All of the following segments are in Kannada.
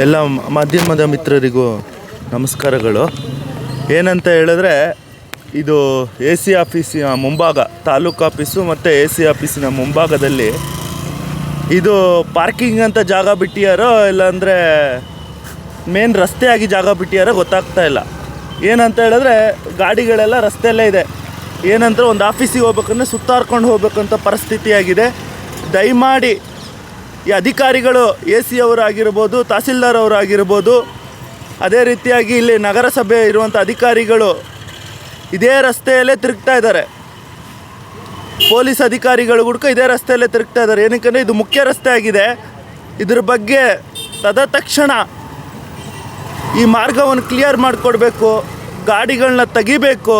ಎಲ್ಲ ಮಾಧ್ಯಮದ ಮಿತ್ರರಿಗೂ ನಮಸ್ಕಾರಗಳು. ಏನಂತ ಹೇಳಿದ್ರೆ, ಇದು ಎ ಸಿ ಆಫೀಸಿನ ಮುಂಭಾಗ, ತಾಲೂಕು ಆಫೀಸು ಮತ್ತು ಎ ಸಿ ಆಫೀಸಿನ ಮುಂಭಾಗದಲ್ಲಿ ಇದು ಪಾರ್ಕಿಂಗ್ ಅಂತ ಜಾಗ ಬಿಟ್ಟಿಯಾರೋ, ಇಲ್ಲಾಂದರೆ ಮೇನ್ ರಸ್ತೆಯಾಗಿ ಜಾಗ ಬಿಟ್ಟಿಯಾರೋ ಗೊತ್ತಾಗ್ತಾ ಇಲ್ಲ. ಏನಂತ ಹೇಳಿದ್ರೆ, ಗಾಡಿಗಳೆಲ್ಲ ರಸ್ತೆಯಲ್ಲೇ ಇದೆ. ಏನಂದ್ರೆ, ಒಂದು ಆಫೀಸಿಗೆ ಹೋಗ್ಬೇಕಂದ್ರೆ ಸುತ್ತಾರ್ಕೊಂಡು ಹೋಗ್ಬೇಕಂತ ಪರಿಸ್ಥಿತಿಯಾಗಿದೆ. ದಯಮಾಡಿ ಈ ಅಧಿಕಾರಿಗಳು ಎ ಸಿ ಅವರಾಗಿರ್ಬೋದು ತಹಸೀಲ್ದಾರ್ ಅವರಾಗಿರ್ಬೋದು ಅದೇ ರೀತಿಯಾಗಿ ಇಲ್ಲಿ ನಗರಸಭೆ ಇರುವಂಥ ಅಧಿಕಾರಿಗಳು ಇದೇ ರಸ್ತೆಯಲ್ಲೇ ತಿರುಗ್ತಾ ಇದ್ದಾರೆ. ಪೊಲೀಸ್ ಅಧಿಕಾರಿಗಳು ಕೂಡ ಇದೇ ರಸ್ತೆಯಲ್ಲೇ ತಿರುಗ್ತಾ ಇದ್ದಾರೆ. ಏನಕ್ಕೆ ಇದು ಮುಖ್ಯ ರಸ್ತೆ ಆಗಿದೆ. ಇದ್ರ ಬಗ್ಗೆ ತದ ತಕ್ಷಣ ಈ ಮಾರ್ಗವನ್ನು ಕ್ಲಿಯರ್ ಮಾಡಿಕೊಡ್ಬೇಕು, ಗಾಡಿಗಳನ್ನ ತೆಗಿಬೇಕು,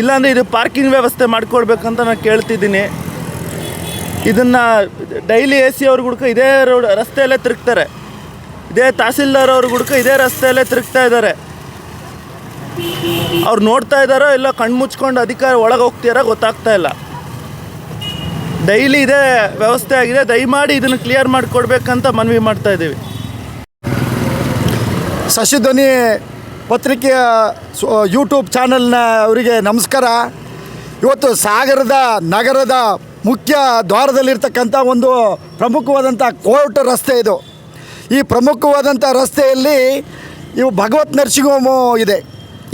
ಇಲ್ಲಾಂದರೆ ಇದು ಪಾರ್ಕಿಂಗ್ ವ್ಯವಸ್ಥೆ ಮಾಡಿಕೊಡ್ಬೇಕಂತ ನಾನು ಕೇಳ್ತಿದ್ದೀನಿ. ಇದನ್ನು ಡೈಲಿ ಎ ಸಿ ಅವ್ರಿಗೆ ಗುಡ್ಕ ಇದೇ ರೋಡ್ ರಸ್ತೆಯಲ್ಲೇ ತಿರುಗ್ತಾರೆ. ಇದೇ ತಹಸೀಲ್ದಾರ್ ಅವ್ರಿಗೆ ಗುಡ್ಕ ಇದೇ ರಸ್ತೆಯಲ್ಲೇ ತಿರುಗ್ತಾ ಇದ್ದಾರೆ ಅವ್ರು ನೋಡ್ತಾ ಇದ್ದಾರೋ ಇಲ್ಲ ಕಣ್ಣು ಮುಚ್ಕೊಂಡು ಅಧಿಕಾರ ಒಳಗೆ ಹೋಗ್ತೀಯಾರೋ ಗೊತ್ತಾಗ್ತಾ ಇಲ್ಲ. ಡೈಲಿ ಇದೇ ವ್ಯವಸ್ಥೆ ಆಗಿದೆ. ದಯಮಾಡಿ ಇದನ್ನು ಕ್ಲಿಯರ್ ಮಾಡಿಕೊಡ್ಬೇಕಂತ ಮನವಿ ಮಾಡ್ತಾ ಇದ್ದೀವಿ. ಶಶಿಧ್ವನಿ ಪತ್ರಿಕೆಯ ಯೂಟ್ಯೂಬ್ ಚಾನಲ್ನ ಅವರಿಗೆ ನಮಸ್ಕಾರ. ಇವತ್ತು ಸಾಗರದ, ನಗರದ ಮುಖ್ಯ ದ್ವಾರದಲ್ಲಿರ್ತಕ್ಕಂಥ ಒಂದು ಪ್ರಮುಖವಾದಂಥ ಕೋರ್ಟ್ ರಸ್ತೆ ಇದು. ಈ ಪ್ರಮುಖವಾದಂಥ ರಸ್ತೆಯಲ್ಲಿ ಇವು ಭಗವತ್ ನರ್ಸಿಂಗ್ ಹೋಮು ಇದೆ.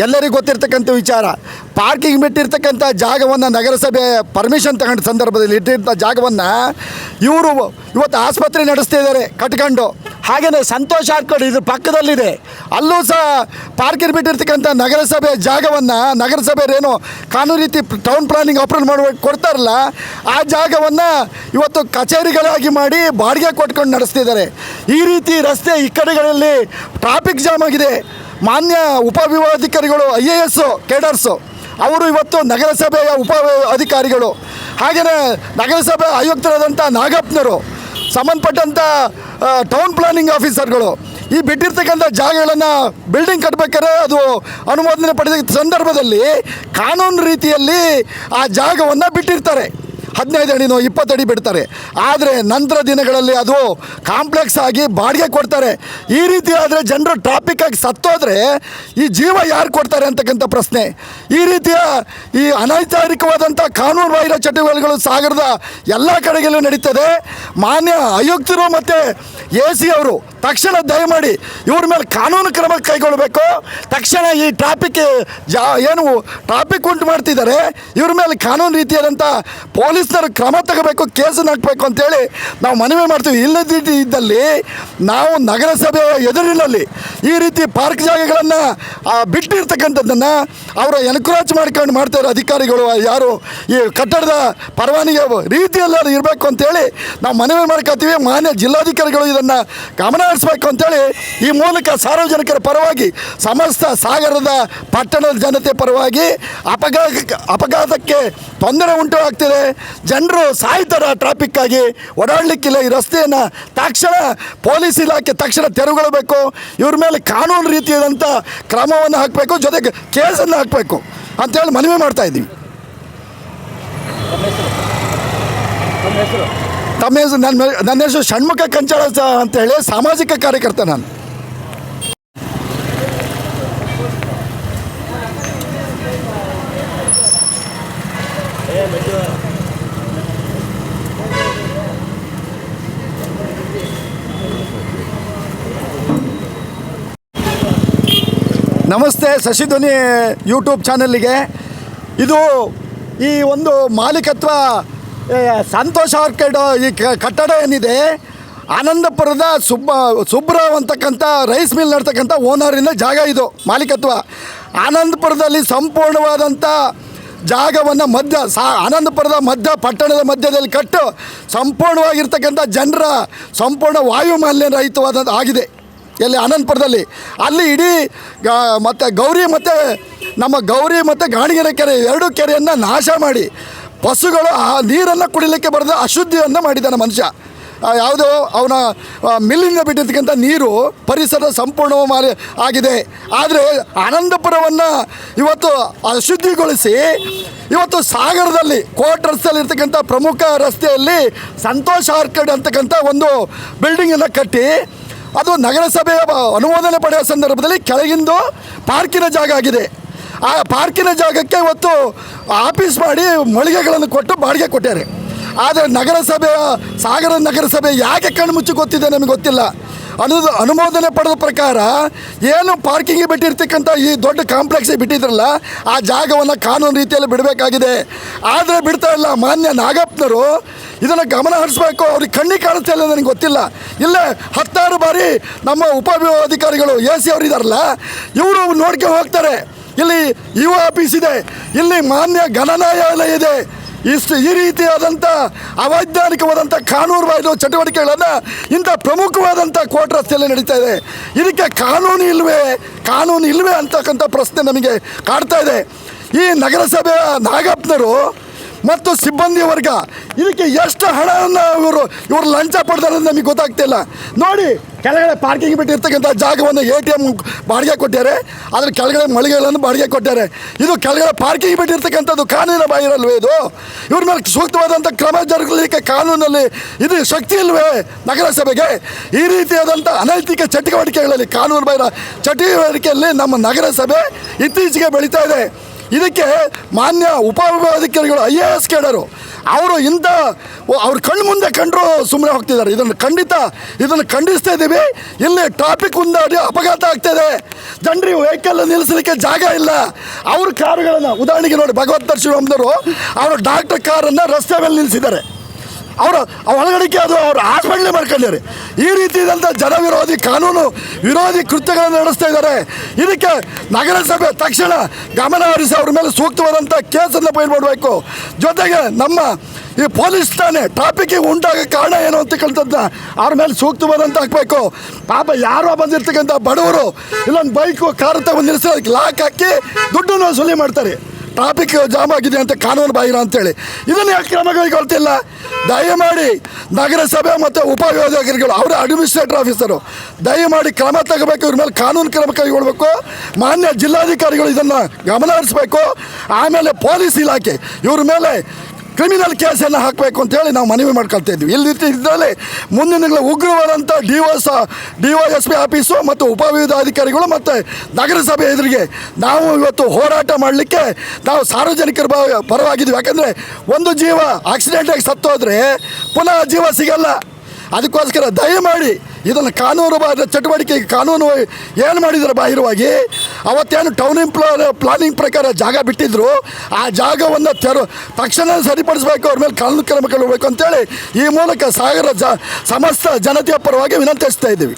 ಎಲ್ಲರಿಗೂ ಗೊತ್ತಿರ್ತಕ್ಕಂಥ ವಿಚಾರ. ಪಾರ್ಕಿಂಗ್ ಬಿಟ್ಟಿರ್ತಕ್ಕಂಥ ಜಾಗವನ್ನು ನಗರಸಭೆ ಪರ್ಮಿಷನ್ ತಗೊಂಡ ಸಂದರ್ಭದಲ್ಲಿ ಇಟ್ಟಿರ್ತ ಜಾಗವನ್ನು ಇವರು ಇವತ್ತು ಆಸ್ಪತ್ರೆ ನಡೆಸ್ತಾ ಇದ್ದಾರೆ ಕಟ್ಕೊಂಡು. ಹಾಗೆಯೇ ಸಂತೋಷ ಆರ್ಕಡ್ ಇದ್ರ ಪಕ್ಕದಲ್ಲಿದೆ. ಅಲ್ಲೂ ಸಹ ಪಾರ್ಕಿಂಗ್ ಬಿಟ್ಟಿರ್ತಕ್ಕಂಥ ನಗರಸಭೆ ಜಾಗವನ್ನು ನಗರಸಭೆ ಏನು ಕಾನೂನು ರೀತಿ ಟೌನ್ ಪ್ಲಾನಿಂಗ್ ಅಪ್ರೂವ್ ಮಾಡುವ, ಕೊಡ್ತಾರಲ್ಲ, ಆ ಜಾಗವನ್ನು ಇವತ್ತು ಕಚೇರಿಗಳಾಗಿ ಮಾಡಿ ಬಾಡಿಗೆ ಕೊಟ್ಕೊಂಡು ನಡೆಸ್ತಿದ್ದಾರೆ. ಈ ರೀತಿ ರಸ್ತೆ ಈ ಕಡೆಗಳಲ್ಲಿ ಟ್ರಾಫಿಕ್ ಜಾಮ್ ಆಗಿದೆ. ಮಾನ್ಯ ಉಪವಿಭಾಗಾಧಿಕಾರಿಗಳು ಐ ಎ ಎಸ್ಸು ಕೇಡರ್ಸು ಅವರು ಇವತ್ತು ನಗರಸಭೆಯ ಉಪ ಅಧಿಕಾರಿಗಳು. ಹಾಗೆಯೇ ನಗರಸಭೆ ಆಯುಕ್ತರಾದಂಥ ನಾಗಪ್ಪನವರು ಸಂಬಂಧಪಟ್ಟಂಥ ಟೌನ್ ಪ್ಲಾನಿಂಗ್ ಆಫೀಸರ್ಗಳು ಈ ಬಿಟ್ಟಿರ್ತಕ್ಕಂಥ ಜಾಗಗಳನ್ನು ಬಿಲ್ಡಿಂಗ್ ಕಟ್ಟಬೇಕಾದ್ರೆ ಅದು ಅನುಮೋದನೆ ಪಡೆದ ಸಂದರ್ಭದಲ್ಲಿ ಕಾನೂನು ರೀತಿಯಲ್ಲಿ ಆ ಜಾಗವನ್ನು ಬಿಟ್ಟಿರ್ತಾರೆ. ಹದಿನೈದು ಅಡಿನೋ ಇಪ್ಪತ್ತು ಅಡಿ ಬಿಡ್ತಾರೆ. ಆದರೆ ನಂತರ ದಿನಗಳಲ್ಲಿ ಅದು ಕಾಂಪ್ಲೆಕ್ಸ್ ಆಗಿ ಬಾಡಿಗೆ ಕೊಡ್ತಾರೆ. ಈ ರೀತಿ ಆದರೆ ಜನರು ಟ್ರಾಫಿಕ್ ಆಗಿ ಸತ್ತೋದ್ರೆ ಈ ಜೀವ ಯಾರು ಕೊಡ್ತಾರೆ ಅಂತಕ್ಕಂಥ ಪ್ರಶ್ನೆ. ಈ ರೀತಿಯ ಈ ಅನೈಚಾರಿಕವಾದಂಥ ಕಾನೂನು ಬಾಹಿರ ಚಟುವಟಿಕೆಗಳು ಸಾಗರದ ಎಲ್ಲ ಕಡೆಗಳಲ್ಲೂ ನಡೀತದೆ. ಮಾನ್ಯ ಆಯುಕ್ತರು ಮತ್ತು ಎ ಸಿ ಅವರು ತಕ್ಷಣ ದಯಮಾಡಿ ಇವ್ರ ಮೇಲೆ ಕಾನೂನು ಕ್ರಮ ಕೈಗೊಳ್ಳಬೇಕು. ತಕ್ಷಣ ಈ ಟ್ರಾಫಿಕ್ ಜಾ ಏನು ಟ್ರಾಫಿಕ್ ಉಂಟು ಮಾಡ್ತಿದ್ದಾರೆ. ಇವ್ರ ಮೇಲೆ ಕಾನೂನು ರೀತಿಯಾದಂಥ ಪೊಲೀಸ್ನವರು ಕ್ರಮ ತಗೋಬೇಕು, ಕೇಸನ್ನು ಹಾಕಬೇಕು ಅಂತೇಳಿ ನಾವು ಮನವಿ ಮಾಡ್ತೀವಿ. ಇಲ್ಲದಿದ್ದ ಇದ್ದಲ್ಲಿ ನಾವು ನಗರಸಭೆಯ ಎದುರಿನಲ್ಲಿ ಈ ರೀತಿ ಪಾರ್ಕ್ ಜಾಗಗಳನ್ನು ಬಿಟ್ಟಿರ್ತಕ್ಕಂಥದ್ದನ್ನು ಅವರ ಎನ್ಕ್ರೋಚ್ ಮಾಡ್ಕೊಂಡು ಮಾಡ್ತಾರೆ ಅಧಿಕಾರಿಗಳು, ಯಾರು ಈ ಕಟ್ಟಡದ ಪರವಾನಿಗೆ ರೀತಿಯಲ್ಲಿ ಅದು ಇರಬೇಕು ಅಂತೇಳಿ ನಾವು ಮನವಿ ಮಾಡ್ಕೊತೀವಿ. ಮಾನ್ಯ ಜಿಲ್ಲಾಧಿಕಾರಿಗಳು ಇದನ್ನು ಗಮನ ಹರಿಸ್ಬೇಕು ಅಂತೇಳಿ ಈ ಮೂಲಕ ಸಾರ್ವಜನಿಕರ ಪರವಾಗಿ, ಸಮಸ್ತ ಸಾಗರದ ಪಟ್ಟಣದ ಜನತೆ ಪರವಾಗಿ ಅಪಘಾತ ಅಪಘಾತಕ್ಕೆ ತೊಂದರೆ ಉಂಟು ಆಗ್ತಿದೆ. ಜನರು ಸಾಯ್ತಾರೆ ಟ್ರಾಫಿಕ್ಕಾಗಿ ಓಡಾಡಲಿಕ್ಕಿಲ್ಲ. ಈ ರಸ್ತೆಯನ್ನು ತಕ್ಷಣ ಪೊಲೀಸ್ ಇಲಾಖೆ ತಕ್ಷಣ ತೆರವುಗೊಳ್ಳಬೇಕು ಇವ್ರ ಮೇಲೆ ಕಾನೂನು ರೀತಿಯಾದಂಥ ಕ್ರಮವನ್ನು ಹಾಕಬೇಕು, ಜೊತೆಗೆ ಕೇಸನ್ನು ಹಾಕಬೇಕು ಅಂತೇಳಿ ಮನವಿ ಮಾಡ್ತಾ ಇದ್ದೀವಿ. ತಮ್ಮ ಹೆಸರು, ನನ್ನ ನನ್ನ ಹೆಸರು ಷಣ್ಮುಖ ಕಂಚಾಳ ಅಂತ ಅಂತೇಳಿ ಸಾಮಾಜಿಕ ಕಾರ್ಯಕರ್ತ ನಾನು. ನಮಸ್ತೆ ಶಶಿಧ್ವನಿ ಯೂಟ್ಯೂಬ್ ಚಾನಲ್ಲಿಗೆ ಇದು ಈ ಒಂದು ಮಾಲೀಕತ್ವ ಸಂತೋಷ ಆರ್ಕೇಡ್ ಈ ಕಟ್ಟಡ ಏನಿದೆ, ಆನಂದಪುರದ ಸುಬ್ಬ ಸುಬ್ರಾವ್ ಅಂತಕ್ಕಂಥ ರೈಸ್ ಮಿಲ್ ನಡ್ತಕ್ಕಂಥ ಓನರಿನ ಜಾಗ ಇದು, ಮಾಲೀಕತ್ವ. ಆನಂದಪುರದಲ್ಲಿ ಸಂಪೂರ್ಣವಾದಂಥ ಜಾಗವನ್ನು ಮಧ್ಯ, ಸಾ, ಆನಂದಪುರದ ಮಧ್ಯ, ಪಟ್ಟಣದ ಮಧ್ಯದಲ್ಲಿ ಕಟ್ಟು, ಸಂಪೂರ್ಣವಾಗಿರ್ತಕ್ಕಂಥ ಜನರ ಸಂಪೂರ್ಣ ವಾಯುಮಾಲಿನ್ಯ ರಹಿತವಾದ ಆಗಿದೆ. ಎಲ್ಲಿ ಆನಂದಪುರದಲ್ಲಿ ಅಲ್ಲಿ ಇಡೀ ಗ ಮತ್ತು ಗೌರಿ ಮತ್ತು ನಮ್ಮ ಗೌರಿ ಮತ್ತು ಗಾಣಿಗೆರೆ ಕೆರೆ ಎರಡು ಕೆರೆಯನ್ನು ನಾಶ ಮಾಡಿ ಪಶುಗಳು ಆ ನೀರನ್ನು ಕುಡಿಲಿಕ್ಕೆ ಬರೆದ ಅಶುದ್ಧಿಯನ್ನು ಮಾಡಿದ್ದಾನೆ ಮನುಷ್ಯ. ಯಾವುದೋ ಅವನ ಮಿಲ್ಲಿಂದ ಬಿಟ್ಟಿರ್ತಕ್ಕಂಥ ನೀರು ಪರಿಸರ ಸಂಪೂರ್ಣ ಮಾರಿ ಆಗಿದೆ. ಆದರೆ ಆನಂದಪುರವನ್ನು ಇವತ್ತು ಅಶುದ್ಧಿಗೊಳಿಸಿ ಇವತ್ತು ಸಾಗರದಲ್ಲಿ ಕೋರ್ಟ್ ರಸ್ತೆಯಲ್ಲಿ ಇರ್ತಕ್ಕಂಥ ಪ್ರಮುಖ ರಸ್ತೆಯಲ್ಲಿ ಸಂತೋಷ್ ಆರ್ಕಡ್ ಅಂತಕ್ಕಂಥ ಒಂದು ಬಿಲ್ಡಿಂಗನ್ನು ಕಟ್ಟಿ ಅದು ನಗರಸಭೆಯ ಅನುಮೋದನೆ ಪಡೆಯುವ ಸಂದರ್ಭದಲ್ಲಿ ಕೆಳಗಿಂದು ಪಾರ್ಕಿನ ಜಾಗ ಆಗಿದೆ. ಆ ಪಾರ್ಕಿನ ಜಾಗಕ್ಕೆ ಇವತ್ತು ಆಫೀಸ್ ಮಾಡಿ ಮಳಿಗೆಗಳನ್ನು ಕೊಟ್ಟು ಬಾಡಿಗೆ ಕೊಟ್ಟಾರೆ ಆದರೆ ನಗರಸಭೆಯ, ಸಾಗರ ನಗರಸಭೆ ಯಾಕೆ ಕಣ್ಮುಚ್ಚಿ ಗೊತ್ತಿದೆ ನಮಗೆ ಗೊತ್ತಿಲ್ಲ. ಅನು ಅನುಮೋದನೆ ಪಡೆದ ಪ್ರಕಾರ ಏನು ಪಾರ್ಕಿಂಗ್ ಬಿಟ್ಟಿರ್ತಕ್ಕಂಥ ಈ ದೊಡ್ಡ ಕಾಂಪ್ಲೆಕ್ಸಿಗೆ ಬಿಟ್ಟಿದ್ರಲ್ಲ, ಆ ಜಾಗವನ್ನು ಕಾನೂನು ರೀತಿಯಲ್ಲಿ ಬಿಡಬೇಕಾಗಿದೆ. ಆದರೆ ಬಿಡ್ತಾ ಇಲ್ಲ. ಮಾನ್ಯ ನಾಗಪ್ಪನವರು ಇದನ್ನು ಗಮನ ಹರಿಸ್ಬೇಕು. ಅವ್ರಿಗೆ ಕಣ್ಣಿಗೆ ಕಾಣಿಸ್ತಾ ಇಲ್ಲ ನನಗೆ ಗೊತ್ತಿಲ್ಲ. ಇಲ್ಲೇ ಹತ್ತಾರು ಬಾರಿ ನಮ್ಮ ಉಪವಿಭಾಗಾಧಿಕಾರಿಗಳು, ಎ ಸಿ ಅವರು ಇದ್ದಾರಲ್ಲ ಇವರು ನೋಡ್ಕೊಂಡು ಹೋಗ್ತಾರೆ. ಇಲ್ಲಿ ಯು ಆಫೀಸ್ ಇದೆ. ಇಲ್ಲಿ ಮಾನ್ಯ ಗಣನಾಯಾಲಯ ಇದೆ. ಇಷ್ಟು ಈ ರೀತಿಯಾದಂಥ ಅವೈಜ್ಞಾನಿಕವಾದಂಥ ಕಾನೂನು ಬಾಹಿರ ಚಟುವಟಿಕೆಗಳನ್ನು ಇಂಥ ಪ್ರಮುಖವಾದಂಥ ಕೋರ್ಟ್ ರಸ್ತೆಯಲ್ಲಿ ನಡೀತಾ ಇದೆ. ಇದಕ್ಕೆ ಕಾನೂನು ಇಲ್ಲವೇ ಕಾನೂನು ಇಲ್ಲವೇ ಅಂತಕ್ಕಂಥ ಪ್ರಶ್ನೆ ನಮಗೆ ಕಾಡ್ತಾ ಇದೆ. ಈ ನಗರಸಭೆಯ ನಾಗಪ್ಪನವರು ಮತ್ತು ಸಿಬ್ಬಂದಿ ವರ್ಗ. ಇದಕ್ಕೆ ಎಷ್ಟು ಹಣವನ್ನು ಇವರು ಇವರು ಲಂಚ ಪಡ್ತಾರೆ ಅಂತ ನಮಗೆ ಗೊತ್ತಾಗ್ತಿಲ್ಲ ನೋಡಿ, ಕೆಳಗಡೆ ಪಾರ್ಕಿಂಗ್ ಬಿಟ್ಟಿರ್ತಕ್ಕಂಥ ಜಾಗವನ್ನು ಎ ಟಿ ಎಂ ಬಾಡಿಗೆ ಕೊಟ್ಟಾರೆ ಅದ್ರ ಕೆಳಗಡೆ ಮಳಿಗೆಗಳನ್ನು ಬಾಡಿಗೆ ಕೊಟ್ಟಾರೆ ಇದು ಕೆಳಗಡೆ ಪಾರ್ಕಿಂಗ್ ಬಿಟ್ಟಿರ್ತಕ್ಕಂಥದ್ದು ಕಾನೂನಿನ ಬಾಹಿರಲ್ವೇ ಇದು? ಇವ್ರ ಮೇಲೆ ಸೂಕ್ತವಾದಂಥ ಕ್ರಮ ಜರುಗಲಿಕ್ಕೆ ಕಾನೂನಲ್ಲಿ ಇದು ಶಕ್ತಿ ಇಲ್ವೇ ನಗರಸಭೆಗೆ? ಈ ರೀತಿಯಾದಂಥ ಅನೈತಿಕ ಚಟುವಟಿಕೆಗಳಲ್ಲಿ ಕಾನೂನು ಬಾಹಿರ ಚಟುವಟಿಕೆಯಲ್ಲಿ ನಮ್ಮ ನಗರಸಭೆ ಇತ್ತೀಚೆಗೆ ಬೆಳೀತಾ ಇದೆ. ಇದಕ್ಕೆ ಮಾನ್ಯ ಉಪವಿಭಾಗಾಧಿಕಾರಿಗಳು ಐ ಎ ಎಸ್ ಕೇಳರು. ಅವರು ಇಂಥ ಅವ್ರ ಕಣ್ಣು ಮುಂದೆ ಕಂಡ್ರು ಸುಮ್ಮನೆ ಹೋಗ್ತಿದ್ದಾರೆ. ಇದನ್ನು ಖಂಡಿತ, ಇದನ್ನು ಖಂಡಿಸ್ತಾ ಇದ್ದೀವಿ. ಇಲ್ಲಿ ಟ್ರಾಫಿಕ್ ಮುಂದಾಡಿ ಅಪಘಾತ ಆಗ್ತಿದೆ. ಜನರಿ ವೆಹಿಕಲ್ ನಿಲ್ಲಿಸಲಿಕ್ಕೆ ಜಾಗ ಇಲ್ಲ. ಅವ್ರ ಕಾರುಗಳನ್ನು, ಉದಾಹರಣೆಗೆ ನೋಡಿ, ಭಗವತ್ ದರ್ಶನಂದವರು ಅವರು ಡಾಕ್ಟರ್ ಕಾರನ್ನು ರಸ್ತೆ ಮೇಲೆ ನಿಲ್ಲಿಸಿದ್ದಾರೆ. ಅವರು ಒಳಗಡಿಕೆ ಅದು ಅವರು ಹಾಸ್ಪಿಟ್ಲೇ ಮಾಡ್ಕೊಂಡಿದ್ದಾರೆ. ಈ ರೀತಿಯಾದಂಥ ಜನ ವಿರೋಧಿ ಕಾನೂನು ವಿರೋಧಿ ಕೃತ್ಯಗಳನ್ನು ನಡೆಸ್ತಾ ಇದ್ದಾರೆ. ಇದಕ್ಕೆ ನಗರಸಭೆ ತಕ್ಷಣ ಗಮನ ಹರಿಸಿ ಅವ್ರ ಮೇಲೆ ಸೂಕ್ತವಾದಂಥ ಕೇಸನ್ನು ಫೈಲ್ ಮಾಡಬೇಕು. ಜೊತೆಗೆ ನಮ್ಮ ಈ ಪೊಲೀಸ್ ಠಾಣೆ ಟ್ರಾಫಿಕ್ಕಿಗೆ ಉಂಟಾಗ ಕಾರಣ ಏನು ಅಂತಕ್ಕಂಥದ್ದನ್ನ ಅವ್ರ ಮೇಲೆ ಸೂಕ್ತವಾದಂತ ಹಾಕಬೇಕು. ಪಾಪ ಯಾರೋ ಬಂದಿರ್ತಕ್ಕಂಥ ಬಡವರು ಇಲ್ಲೊಂದು ಬೈಕು ಕಾರು ತಗೊಂಡು ನಿಲ್ಲಿಸಿ, ಅದಕ್ಕೆ ಲಾಕ್ ಹಾಕಿ ದುಡ್ಡನ್ನು ವಸೂಲಿ ಮಾಡ್ತಾರೆ. ಟ್ರಾಫಿಕ್ ಜಾಮ್ ಆಗಿದೆ ಅಂತ ಕಾನೂನು ಬಾಹಿರ ಅಂತೇಳಿ. ಇದನ್ನು ಯಾಕೆ ಕ್ರಮ ಕೈಗೊಳ್ತಿಲ್ಲ? ದಯಮಾಡಿ ನಗರಸಭೆ ಮತ್ತು ಉಪವಿಭಾಗಾಧಿಕಾರಿಗಳು, ಅವರ ಅಡ್ಮಿನಿಸ್ಟ್ರೇಟರ್ ಆಫೀಸರು ದಯಮಾಡಿ ಕ್ರಮ ತಗೋಬೇಕು, ಇವ್ರ ಮೇಲೆ ಕಾನೂನು ಕ್ರಮ ಕೈಗೊಳ್ಬೇಕು. ಮಾನ್ಯ ಜಿಲ್ಲಾಧಿಕಾರಿಗಳು ಇದನ್ನು ಗಮನ ಹರಿಸ್ಬೇಕು ಆಮೇಲೆ ಪೊಲೀಸ್ ಇಲಾಖೆ, ಇವ್ರ ಮೇಲೆ ಕ್ರಿಮಿನಲ್ ಕೇಸನ್ನು ಹಾಕಬೇಕು ಅಂತೇಳಿ ನಾವು ಮನವಿ ಮಾಡ್ಕೊಳ್ತಾ ಇದ್ವಿ. ಇಲ್ಲಿ ಇದರಲ್ಲಿ ಮುಂದಿನ ದಿನಗಳ ಉಗ್ರವಾದಂಥ ಡಿ ಒ ಸ, D O S P office ಮತ್ತು ಉಪವಿಭಾಗಾಧಿಕಾರಿಗಳು ಮತ್ತು ನಗರಸಭೆ ಎದುರಿಗೆ ನಾವು ಇವತ್ತು ಹೋರಾಟ ಮಾಡಲಿಕ್ಕೆ ನಾವು ಸಾರ್ವಜನಿಕರ ಪರವಾಗಿದ್ವಿ. ಯಾಕಂದರೆ ಒಂದು ಜೀವ ಆಕ್ಸಿಡೆಂಟಾಗಿ ಸತ್ತೋದ್ರೆ ಪುನಃ ಜೀವ ಸಿಗಲ್ಲ. ಅದಕ್ಕೋಸ್ಕರ ದಯಮಾಡಿ ಇದನ್ನು ಕಾನೂನು ಚಟುವಟಿಕೆ ಕಾನೂನು ಏನು ಮಾಡಿದ್ರು ಬಾಹಿರವಾಗಿ? ಅವತ್ತೇನು ಟೌನ್ ಎಂಪ್ಲಾಯರ್ ಪ್ಲಾನಿಂಗ್ ಪ್ರಕಾರ ಜಾಗ ಬಿಟ್ಟಿದ್ರು, ಆ ಜಾಗವನ್ನು ತೆರ ತಕ್ಷಣ ಸರಿಪಡಿಸಬೇಕು, ಅವ್ರ ಮೇಲೆ ಕಾನೂನು ಕ್ರಮ ಕೈಗೊಳ್ಬೇಕು ಅಂತೇಳಿ ಈ ಮೂಲಕ ಸಾಗರ ಜ ಸಮಸ್ತ ಜನತೆಯ ಪರವಾಗಿ ವಿನಂತಿಸ್ತಾ ಇದ್ದೀವಿ.